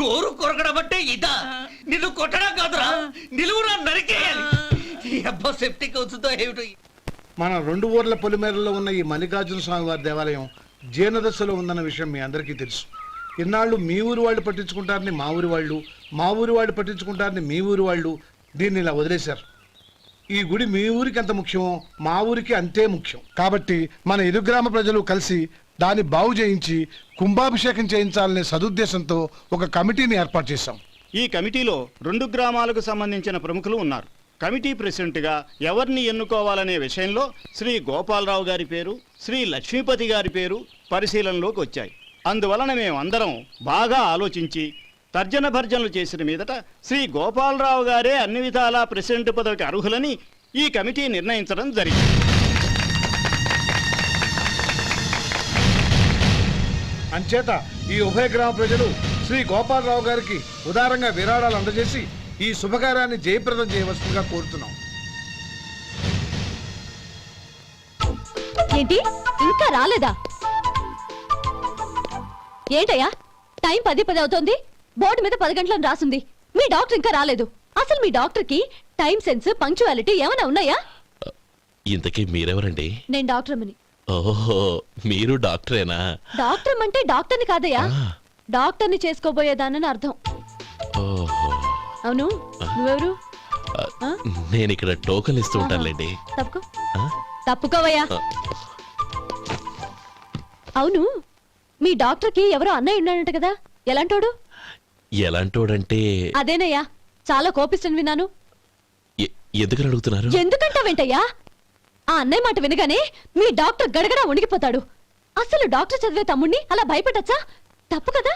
గోరు కొరకడం అంటే ఇదా? నిన్ను కొట్టడం కాదురా. నిలువురా నరికేయాలి. ఈ అబ్బా సెప్టిక్ అవుతుందో ఏమిటో? మన రెండు ఊర్ల పొలిమేరలో ఉన్న ఈ మల్లికార్జున స్వామి వారి దేవాలయం జీర్ణదశలో ఉందన్న విషయం మీ అందరికీ తెలుసు. ఇన్నాళ్ళు మీ ఊరు వాళ్ళు పట్టించుకుంటారని మా ఊరి వాళ్ళు మా ఊరి వాళ్ళు పట్టించుకుంటారని మీ ఊరి వాళ్ళు దీన్ని ఇలా వదిలేశారు. ఈ గుడి మీ ఊరికి ఎంత ముఖ్యమో మా ఊరికి అంతే ముఖ్యం. కాబట్టి మన ఇరు గ్రామ ప్రజలు కలిసి దాన్ని బాగు చేయించి కుంభాభిషేకం చేయించాలనే సదుద్దేశంతో ఒక కమిటీని ఏర్పాటు చేశాం. ఈ కమిటీలో రెండు గ్రామాలకు సంబంధించిన ప్రముఖులు ఉన్నారు. కమిటీ ప్రెసిడెంట్గా ఎవరిని ఎన్నుకోవాలనే విషయంలో శ్రీ గోపాలరావు గారి పేరు శ్రీ లక్ష్మీపతి గారి పేరు పరిశీలనలోకి వచ్చాయి. అందువలన మేమందరం బాగా ఆలోచించి తర్జన భర్జనలు చేసిన మీదట శ్రీ గోపాలరావు గారే అన్ని విధాలా ప్రెసిడెంట్ పదవికి అర్హులని ఈ కమిటీ నిర్ణయించడం జరిగింది. అంచేత ఈ ఉభయ గ్రామ ప్రజలు శ్రీ గోపాలరావు గారికి ఉదారంగా విరాళాలు అందజేసి ఈ శుభకార్యాన్ని జయప్రదం చేయవలసిందిగా కోరుతున్నాం. ఏంటి? ఇంకా రాలేదా? ఏంటయ్యా? టైం పది పది అవుతోంది. బోర్డు మీద పది గంటలను రాసింది. మీ డాక్టర్ ఇంకా రాలేదు. అసలు మీ డాక్టర్కి టైం సెన్స్ పంక్చువాలిటీ ఏమైనా ఉన్నాయా? ఇంతకీ మీరెవరండి? నేను డాక్టర్ అమ్మని. ఓహో మీరు డాక్టరేనా? డాక్టర్ అంటే డాక్టర్ని కాదయ్యా. డాక్టర్ని చేసుకోబోయేదానని అర్థం. ఓహో. అవును నువ్వెవరు? నేను ఇక్కడ టోకన్ ఇస్తూ ఉంటానులేండి తప్పుకో? తప్పుకోవయ్యా. అవును మీ డాక్టర్కి ఎవరో అన్నయ్య ఉన్నాడంట కదా. ఎలాంటోడు? ఎలాంటోడంటే? అదేనయ్యా చాలా కోపిస్తని విన్నాను ఎందుకని అడుగుతున్నారు? ఎందుకంటావేంటయ్యా? ఆ అన్నయ్య మాట వినగానే మీ డాక్టర్ గడగడ ఉణిగిపోతాడు అసలు డాక్టర్ చదివే తమ్ముణ్ణి అలా భయపెట్టచ్చా? తప్పు కదా?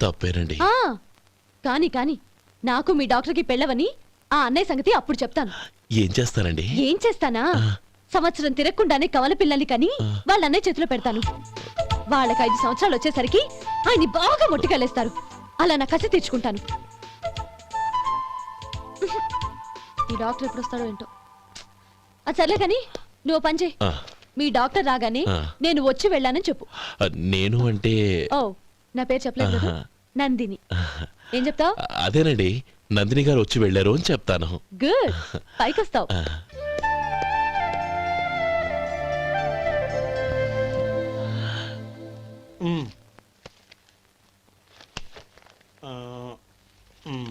తప్పేనండి. ఆ కాని కాని నాకు మీ డాక్టర్కి పెళ్ళవని ఆ అన్నయ్య సంగతి అప్పుడు చెప్తాను. ఏం చేస్తారండి? ఏం చేస్తానా? సంవత్సరం తిరగకుండానే కవల పిల్లల్ని కని వాళ్ళ అన్నయ్య చేతిలో పెడతాను. వాళ్ళకి ఐదు సంవత్సరాలు వచ్చేసరికి ఆయన్ని బాగా మొట్టికెళ్ళేస్తారు. అలా నా కసి తీర్చుకుంటాను. ఈ డాక్టర్ ఎప్పుడు వస్తాడో ఏంటో. అది సర్లే కానీ నువ్వు పని చేయి. ఆ, మీ డాక్టర్ రాగానే ఆ. నేను వచ్చి వెళ్ళానని చెప్పు. ఆ, నేను అంటే ఓ నా పేరు చెప్పలేదు కదా? ఆహా. నందిని. ఏం చెప్తావు? ఆ, అదేనండి నందిని గారు వచ్చి వెళ్ళారు అని చెప్తాను. గుడ్. పైకొస్తావు. ఆ, మ్మ్. ఆ, మ్మ్.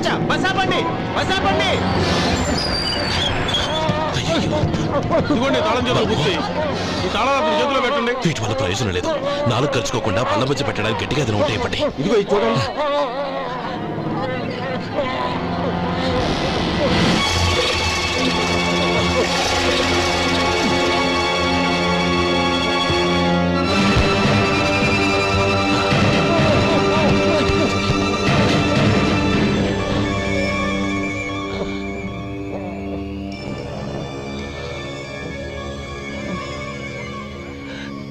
మూర్చ బసాపండి బసాపండి ఇదిగోండి తాళం చేతులు గుర్తి ఈ తాళాలు అతని చేతిలో పెట్టండి. వీటి వల్ల ప్రయోజనం లేదు. నాలుగు కలుసుకోకుండా పళ్ళ మధ్య పెట్టడానికి గట్టిగా ఏదైనా ఉంటే ఇవ్వండి ఇదిగో ఇది చూడండి.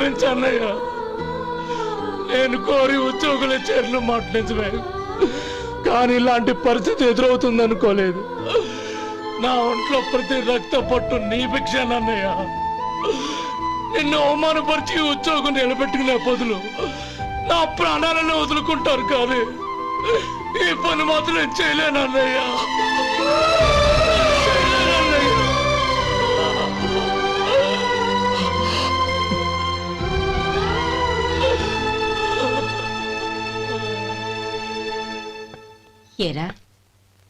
క్షమించన్నయ్యా అన్నయ్య నేను కోరి ఉద్యోగుల చేరిన మాట నిజమే. కానీ ఇలాంటి పరిస్థితి ఎదురవుతుంది అనుకోలేదు నా ఒంట్లో ప్రతి రక్త పట్టు నీ భిక్షానన్నయ్య. నిన్ను అవమానపరిచి ఉద్యోగం నిలబెట్టుకునే బదులు నా ప్రాణాలను వదులుకుంటారు కానీ ఈ పని మాత్రం చేయలేనన్నయ్యా.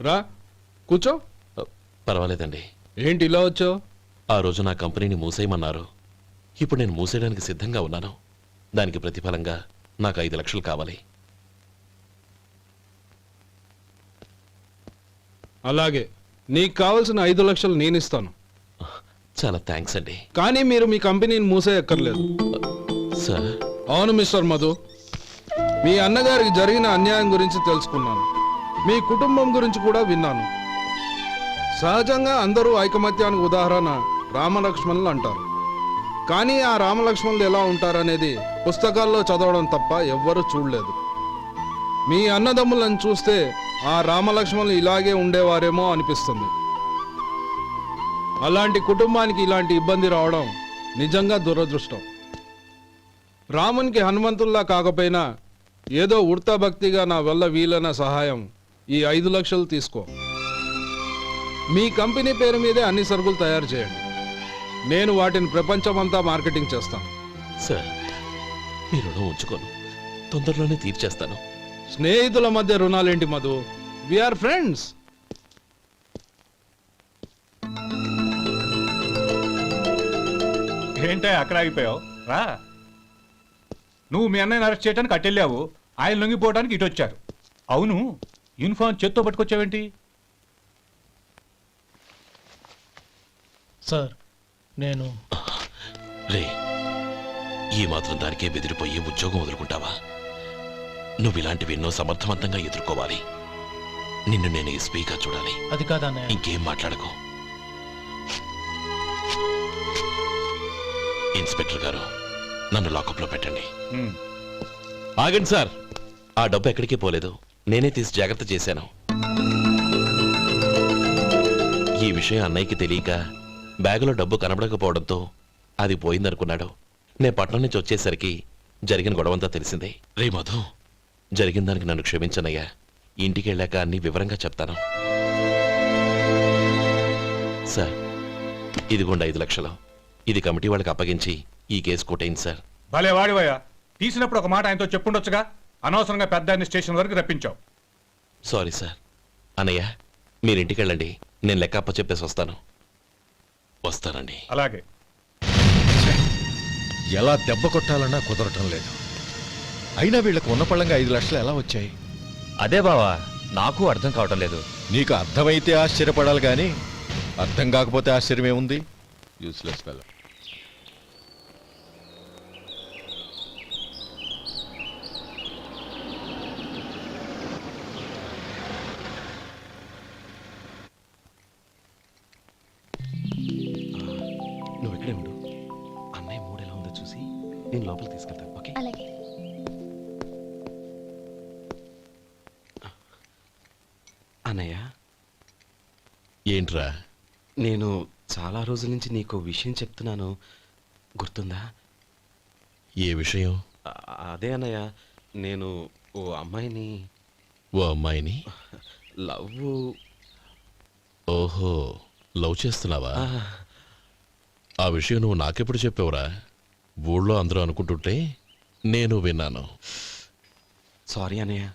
రా కూర్చో. పర్వాలేదండి. ఏంటి ఇలా వచ్చావు? ఆ రోజు నా కంపెనీని మూసేయమన్నారు. ఇప్పుడు నేను మూసేయడానికి సిద్ధంగా ఉన్నాను. దానికి ప్రతిఫలంగా నాకు ఐదు లక్షలు కావాలి. అలాగే నీకు కావలసిన ఐదు లక్షలు నేను ఇస్తాను చాలా థ్యాంక్స్ అండి. కానీ మీరు మీ కంపెనీని మూసేయక్కర్లేదు. సార్? అవును మిస్టర్ మధు. మీ అన్నగారికి జరిగిన అన్యాయం గురించి తెలుసుకున్నాను. మీ కుటుంబం గురించి కూడా విన్నాను. సహజంగా అందరూ ఐకమత్యానికి ఉదాహరణ రామలక్ష్మణులు అంటారు. కానీ ఆ రామలక్ష్మణులు ఎలా ఉంటారనేది పుస్తకాల్లో చదవడం తప్ప ఎవ్వరూ చూడలేదు. మీ అన్నదమ్ములను చూస్తే ఆ రామలక్ష్మణులు ఇలాగే ఉండేవారేమో అనిపిస్తుంది. అలాంటి కుటుంబానికి ఇలాంటి ఇబ్బంది రావడం నిజంగా దురదృష్టం. రామునికి హనుమంతుల్లా కాకపోయినా ఏదో ఉడతా భక్తిగా నా వల్ల వీలైన సహాయం ఈ ఐదు లక్షలు తీసుకో. మీ కంపెనీ పేరు మీదే అన్ని సరుకులు తయారు చేయండి. నేను వాటిని ప్రపంచమంతా మార్కెటింగ్ చేస్తాను. సార్ మీ రుణం ఉంచుకోను. తొందరలోనే తీర్చేస్తాను. స్నేహితుల మధ్య రుణాలేంటి మధు? ఆర్ ఫ్రెండ్స్ ఏంటే అక్కడ ఆగిపోయావు? రా. నువ్వు మీ అన్నయ్యని అరెస్ట్ చేయడానికి అట్టెళ్ళావు ఆయన లొంగిపోవడానికి ఇటు వచ్చారు. అవును. యూనిఫామ్ చేత్తో పట్టుకొచ్చావేంటి? సార్ నేను రే ఈ మాత్రం దానికే బెదిరిపోయి ఉద్యోగం వదులుకుంటావా? నువ్వు ఇలాంటివి ఎన్నో సమర్థవంతంగా ఎదుర్కోవాలి. నిన్ను నేను ఎస్పీగా చూడాలి. అది కాదన్నయ్య ఇంకేం మాట్లాడకు. ఇన్స్పెక్టర్ గారు నన్ను లాకప్లో పెట్టండి. ఆగండి సార్. ఆ డబ్బు ఎక్కడికి పోలేదు? నేనే తీసి జాగ్రత్త చేశాను. ఈ విషయం అన్నయ్యకి తెలియక బ్యాగులో డబ్బు కనబడకపోవడంతో అది పోయిందనుకున్నాడు. నేను పట్నం నుంచి వచ్చేసరికి జరిగిన గొడవంతా తెలిసిందే. రే మధు. జరిగిన దానికి నన్ను క్షమించనయ్యా. ఇంటికి వెళ్ళాక అన్ని వివరంగా చెప్తాను. సార్ ఇదిగోండి ఐదు లక్షలు. ఇది కమిటీ వాళ్ళకి అప్పగించి ఈ కేసు కొట్టేయండి సార్. భలే వాడివయ్యా. తీసినప్పుడు ఒక మాట ఆయనతో చెప్పుండొచ్చుగా? అనవసరంగా పెద్ద స్టేషన్ వరకు రప్పించావు. Sorry sir. అన్నయ్య మీరు ఇంటికి వెళ్ళండి నేను లెక్క అప్ప చెప్పేసి వస్తాను. వస్తానండి. అలాగే. ఎలా దెబ్బ కొట్టాలన్నా కుదరటం లేదు. అయినా వీళ్ళకు ఉన్న పళ్ళంగా ఐదు లక్షలు ఎలా వచ్చాయి? అదే బావా నాకు అర్థం కావటం లేదు. నీకు అర్థమైతే ఆశ్చర్యపడాలి కానీ అర్థం కాకపోతే ఆశ్చర్యం ఏముంది యూస్లెస్ ఫెలో నేను లోపల తీసుకెళ్తాను ఓకే? అలాగే. అన్నయ్య? ఏంట్రా? నేను చాలా రోజుల నుంచి నీకు విషయం చెప్తున్నాను. గుర్తుందా? ఏ విషయం? అదే అన్నయ్య నేను ఓ అమ్మాయిని ఓ అమ్మాయిని? లవ్ ఓహో లవ్ చేస్తున్నావా? ఆ విషయం నువ్వు నాకెప్పుడు చెప్పావురా? ఊళ్ళో అందరూ అనుకుంటుంటే నేను విన్నాను. సారీ అన్నయ్య.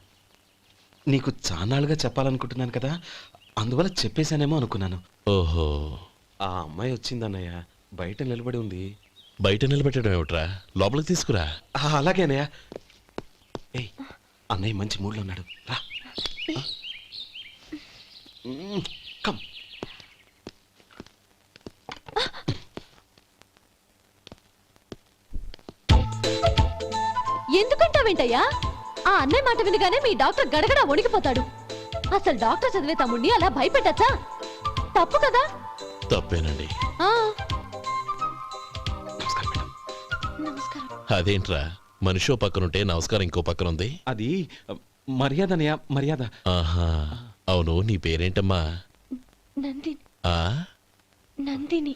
నీకు చాన్నాళ్ళుగా చెప్పాలనుకుంటున్నాను కదా అందువల్ల చెప్పేశానేమో అనుకున్నాను. ఓహో. ఆ అమ్మాయి వచ్చిందన్నయ్య బయట నిలబడి ఉంది. బయట నిలబెట్టడం ఏమిట్రా? లోపలికి తీసుకురా. ఆ, అలాగే అన్నయ్య. ఏయ్ అన్నయ్య మంచి మూడ్లో ఉన్నాడు. రా. ఎందుకంటావేంటయ్యా ఆ అన్నయ్య మాట వినగానే మీ డాక్టర్ గడగడ వణికిపోతాడు. అసలు డాక్టర్ చదివే తమ్ముడిని అలా భయపెట్టచ్చా? తప్పు కదా? తప్పేనండి. ఆ. నమస్కారం మేడం. నమస్కారం. అదేంట్రా? మనిషో పక్కనుంటే నమస్కారం ఇంకో పక్కన ఉంది అది మర్యాద అన్నయ్య మర్యాద. ఆహా అవును నీ పేరేంటమ్మా? నందిని. ఆ? నందిని.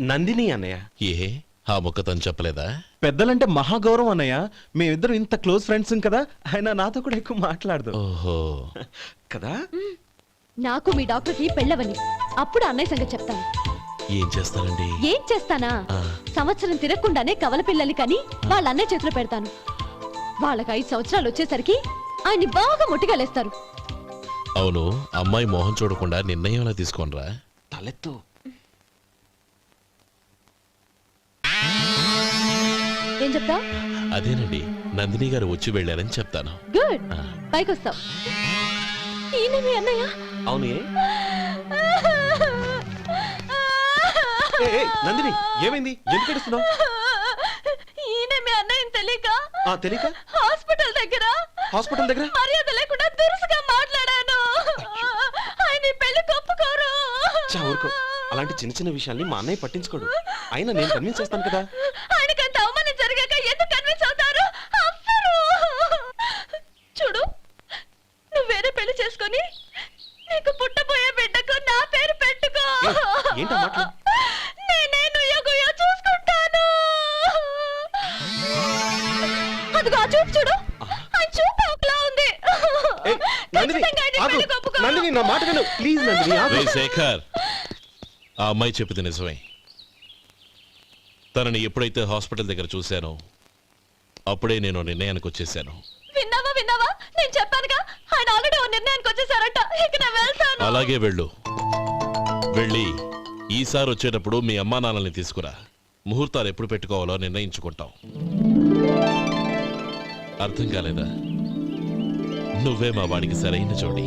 నందిని అన్నయ్య. ఏ ఆ ముక్క తను చెప్పలేదా? పెద్దలంటే మహాగౌరవం అన్నయ్య. మేమిద్దరం ఇంత క్లోజ్ ఫ్రెండ్స్ కదా ఆయన నాతో కూడా ఎక్కువ మాట్లాడదు. ఓహో. కదా? నాకు మీ డాక్టర్కి పెళ్ళవని. అప్పుడు అన్నయ్య సంగతి చెప్తాను. ఏం చేస్తానండి ఏం చేస్తానా. సంవత్సరం తిరగకుండానే కవల పిల్లల్ని కని వాళ్ళ అన్నయ్య చేతిలో పెడతాను. వాళ్ళకి ఐదు సంవత్సరాలు వచ్చేసరికి ఆయన్ని బాగా ముట్టిగలేస్తారు అవును అమ్మాయి మోహం చూడకుండా నిర్ణయం ఎలా తీసుకోనరా? తలెత్తు. ఏం చెప్తా అదేనండి నందిని గారు వచ్చి వెళ్ళారని చెప్తాను. గుడ్. పైకి వస్తావు ఈయన మీ అన్నయ్య? అవును. ఏ? ఏ, ఏ, నందిని ఏమైంది? ఎందుకు ఏడుస్తున్నావు? ఈయన మీ అన్నయ్యని తెలియక ఆ తెలియక? హాస్పిటల్ దగ్గర హాస్పిటల్ దగ్గర? మర్యాద లేకుండా దురుసుగా మాట్లాడాను. ఆయన ఈ పెళ్ళి ఒప్పుకోరు చా ఊరుకో. అలాంటి చిన్న చిన్న విషయాల్ని మా అన్నయ్య పట్టించుకోడు. అయినా నేను కన్విన్స్ చేస్తాను కదా. ప్లీజ్ నందిని. రే శేఖర్. ఆ అమ్మాయి చెప్పింది నిజమే. తనని ఎప్పుడైతే హాస్పిటల్ దగ్గర చూశానో అప్పుడే నేను నిర్ణయానికి వచ్చేసాను. విన్నావా విన్నావా? నేను చెప్పానుగా ఆయన ఆల్రెడీ ఓ నిర్ణయానికి వచ్చేసారట. ఇక నేను వెళ్తాను. అలాగే వెళ్ళు. వెళ్ళి ఈసారి వచ్చేటప్పుడు మీ అమ్మా నాన్నల్ని తీసుకురా. ముహూర్తాలు ఎప్పుడు పెట్టుకోవాలో నిర్ణయించుకుంటాం. అర్థం కాలేదా? నువ్వే మా వాడికి సరైన జోడి.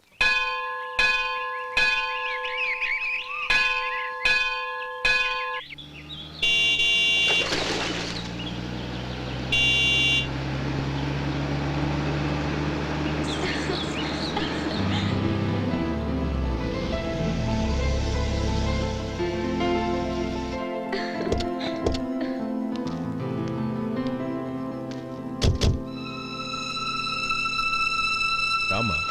Tama.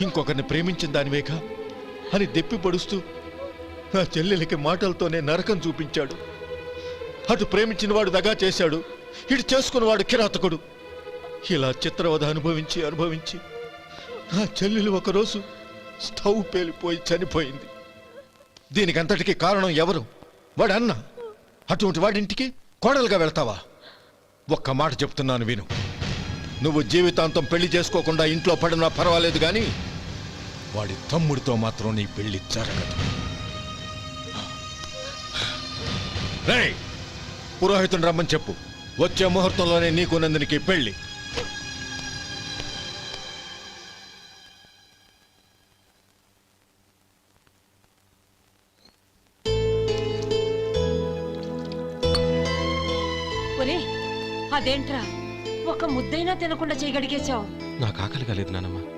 ఇంకొకరిని ప్రేమించిన దానివేగా అని దెప్పి పొడుస్తూ నా చెల్లెలకి మాటలతోనే నరకం చూపించాడు. అటు ప్రేమించిన వాడు దగా చేశాడు. ఇటు చేసుకున్నవాడు కిరాతకుడు. ఇలా చిత్రవధ అనుభవించి అనుభవించి నా చెల్లెలు ఒకరోజు స్టవ్ పేలిపోయి చనిపోయింది. దీనికంతటికి కారణం ఎవరు? వాడు అన్న అటువంటి వాడింటికి కోడలుగా వెళ్తావా? ఒక్క మాట చెప్తున్నాను విను. నువ్వు జీవితాంతం పెళ్ళి చేసుకోకుండా ఇంట్లో పడినా పర్వాలేదు కానీ వాడి తమ్ముడితో మాత్రం నీ పెళ్ళి జరగదు. రేయ్ పురోహితుని రమ్మని చెప్పు. వచ్చే ముహూర్తంలోనే నీకు నందినికి పెళ్ళి. అదేంట్రా? ఒక ముద్దైనా తినకుండా చేయగడిగేశావు నాకు ఆకలి కాలేదు నానమ్మ.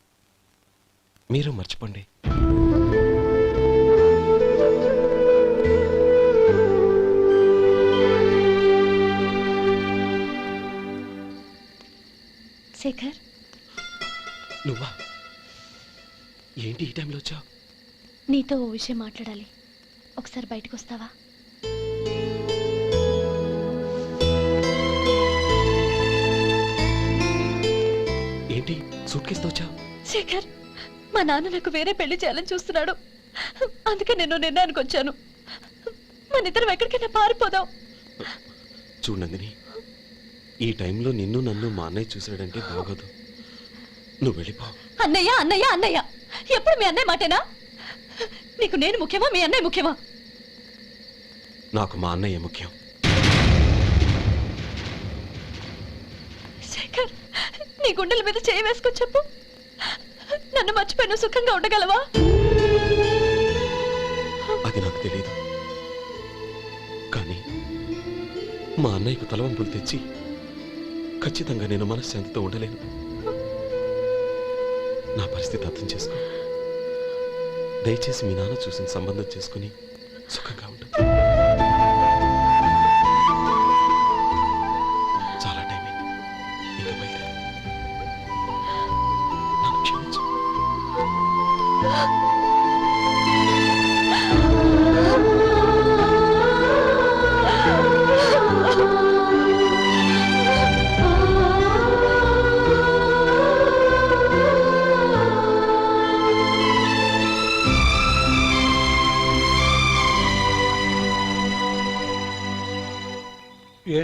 మీరు మర్చిపోండి. శేఖర్? నువ్వా? ఏంటి ఈ టైంలో వచ్చావు? నీతో ఓ విషయం మాట్లాడాలి. ఒకసారి బయటకు వస్తావా? ఏంటి? సూట్ కేసుతో వచ్చావు? శేఖర్? మా నాన్న నాకు వేరే పెళ్ళి చేయాలని చూస్తున్నాడు. అందుకే నేను నిర్ణయానికి వచ్చాను. మన ఇద్దరం ఎక్కడికైనా పారిపోదాం. చూడు నందిని ఈ టైంలో నిన్ను నన్ను మా అన్నయ్య చూశాడంటే బాగోదు. నువ్వు వెళ్ళిపో. అన్నయ్య అన్నయ్య అన్నయ్య ఎప్పుడు మీ అన్నయ్య మాటేనా? నీకు నేను ముఖ్యమా మీ అన్నయ్య ముఖ్యమా? నాకు మా అన్నయ్య ముఖ్యం. శేఖర్ నీ గుండెల మీద చేయి వేసుకొని చెప్పు. నన్ను మర్చిపోయిన సుఖంగా ఉండగలవా? అది నాకు తెలియదు కానీ మా అన్నయ్యకు తలవంపులు తెచ్చి ఖచ్చితంగా నేను మనశ్శాంతితో ఉండలేను. నా పరిస్థితి అర్థం చేసుకో. దయచేసి మీ నాన్న చూసిన సంబంధం చేసుకుని సుఖంగా ఉంటుంది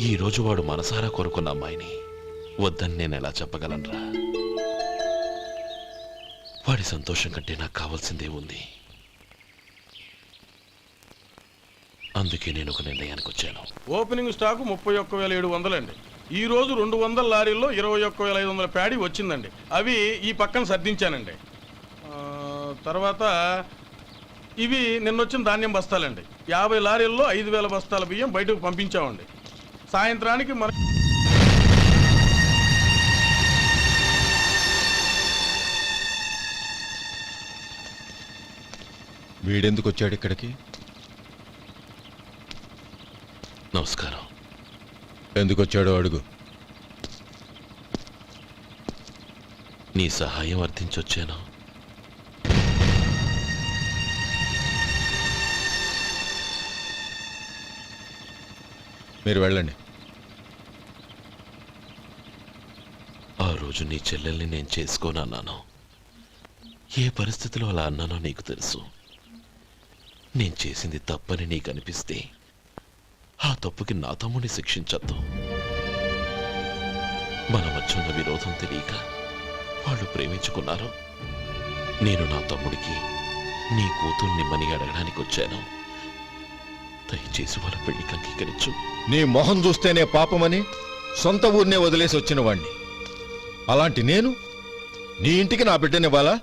ఈరోజు వాడు మనసారా కోరుకున్న అమ్మాయిని వద్దని నేను ఎలా చెప్పగలనరా వాడి సంతోషం కంటే నాకు కావాల్సిందే ఉంది. అందుకే నేను ఒక నిర్ణయానికి వచ్చాను. ఓపెనింగ్ స్టాక్ ముప్పై ఒక్క వేల ఏడు వందలండి. ఈ రోజు రెండు వందల లారీల్లో ఇరవై ఒక్క వేల ఐదు వందల ప్యాడీ వచ్చిందండి. అవి ఈ పక్కన సర్దించానండి. ఆ, తర్వాత ఇవి నిన్నొచ్చిన ధాన్యం బస్తాలండి. యాభై లారీల్లో ఐదు వేల బస్తాల బియ్యం బయటకు పంపించామండి. సాయంత్రానికి మన వీడెందుకు వచ్చాడు ఇక్కడికి? నమస్కారం. ఎందుకు వచ్చాడో అడుగు. నీ సహాయం అర్థించొచ్చాను? మీరు వెళ్ళండి. ఆ రోజు నీ చెల్లెల్ని నేను చేసుకోనన్నాను ఏ పరిస్థితిలో అలా అన్నానో నీకు తెలుసు. నేను చేసింది తప్పని నీకు అనిపిస్తే ఆ తప్పుకి నా తమ్ముడిని శిక్షించద్దు. మన మధ్య ఉన్న విరోధం తెలియక వాళ్ళు ప్రేమించుకున్నారు నేను నా తమ్ముడికి నీ కూతుర్ని మని అడగడానికి వచ్చాను. దయచేసి వాళ్ళ పెళ్ళికి అంగీకరించు. నీ మొహం చూస్తేనే పాపమని సొంత ఊరినే వదిలేసి వచ్చిన వాణ్ణి అలాంటి నేను నీ ఇంటికి నా బిడ్డనివ్వాలా?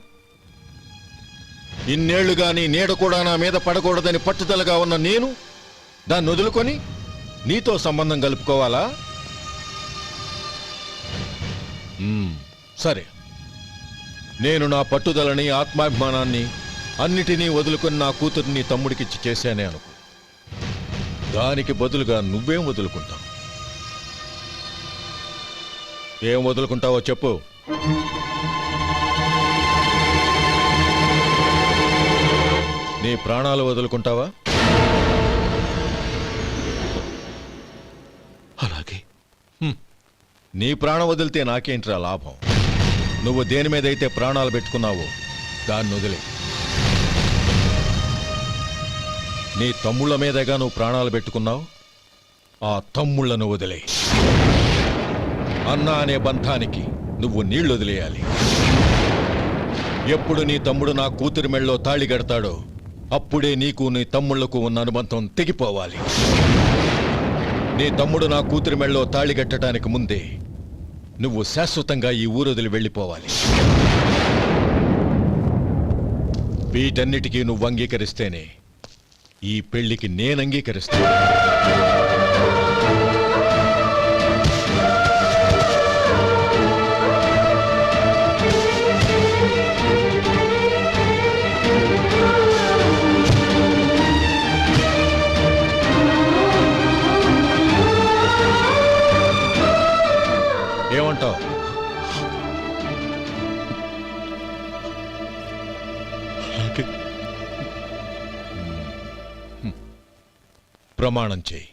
ఇన్నేళ్ళుగా నీ నీడ కూడా నా మీద పడకూడదని పట్టుదలగా ఉన్న నేను దాన్ని వదులుకొని నీతో సంబంధం కలుపుకోవాలా? సరే. నేను నా పట్టుదలని ఆత్మాభిమానాన్ని అన్నిటినీ వదులుకొని నా కూతుర్ని తమ్ముడికిచ్చి చేశానే అనుకో. దానికి బదులుగా నువ్వేం వదులుకుంటావు? ఏం వదులుకుంటావో చెప్పు. నీ ప్రాణాలు వదులుకుంటావా? అలాగే. నీ ప్రాణం వదిలితే నాకేంట్రా లాభం? నువ్వు దేని మీదైతే ప్రాణాలు పెట్టుకున్నావో దాన్ని వదిలే. నీ తమ్ముళ్ళ మీదేగా నువ్వు ప్రాణాలు పెట్టుకున్నావు? ఆ తమ్ముళ్ళను వదిలే. అన్న అనే బంధానికి నువ్వు నీళ్ళు వదిలేయాలి. ఎప్పుడు నీ తమ్ముడు నా కూతురి మెళ్ళలో తాళి కడతాడో అప్పుడే నీకు నీ తమ్ముళ్ళకు ఉన్న అనుబంధం తెగిపోవాలి. నీ తమ్ముడు నా కూతురి మెళ్ళలో తాళి కట్టడానికి ముందే నువ్వు శాశ్వతంగా ఈ ఊరొదిలి వెళ్ళిపోవాలి. వీటన్నిటికీ నువ్వు అంగీకరిస్తేనే ఈ పెళ్ళికి నేను అంగీకరిస్తాను. ప్రమాణం చేయి.